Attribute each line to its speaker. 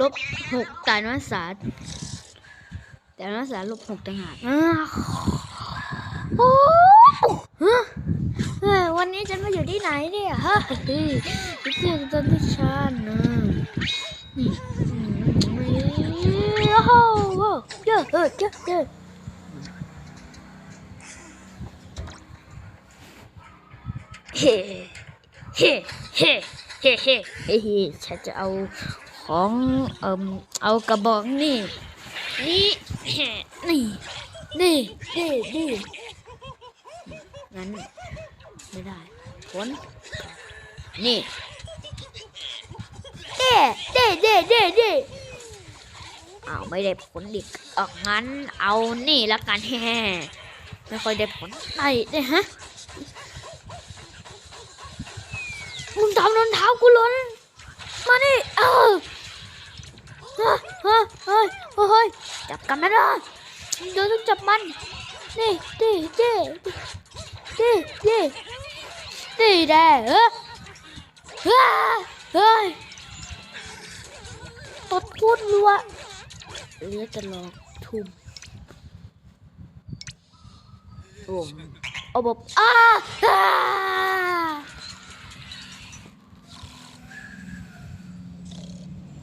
Speaker 1: ลบหกแต่นักศึกษาแต่นักศึกษาลบหกต่างหากวันนี้ฉันมาอยู่ที่ไหนเนี่ยฮะเฮ้ยนี่คือตอนที่ฉันนะนี่โอ้โหเยอะเยอะเยอะเอะเฮ้เฮ้เฮ้เฮ้เฮ้เฮ้เฮ้ฉันจะเอา ของเอ่มเอากระบอกนี่นี่นี่นี่นี่นี่งั้นไม่ได้ผลนี่เด้เด้เด้เด้เด้เอาไม่ได้ผลดิออกงั้นเอานี่ละกันแฮ่ไม่ค่อยได้ผลไหนเนี่ยฮะมึงทำรองเท้ากูล่นมานี่เออเฮ้ย เฮ้ยเฮ้ยจับกันไม่ได้เดี๋ยวต้องจับมันนี่นี่นี่นี่นี่นี่แด่เออเฮ้ยเฮ้ยตดพูดรัวเหลือจะลองทุ่มโอ้เอบบอ้าอ้า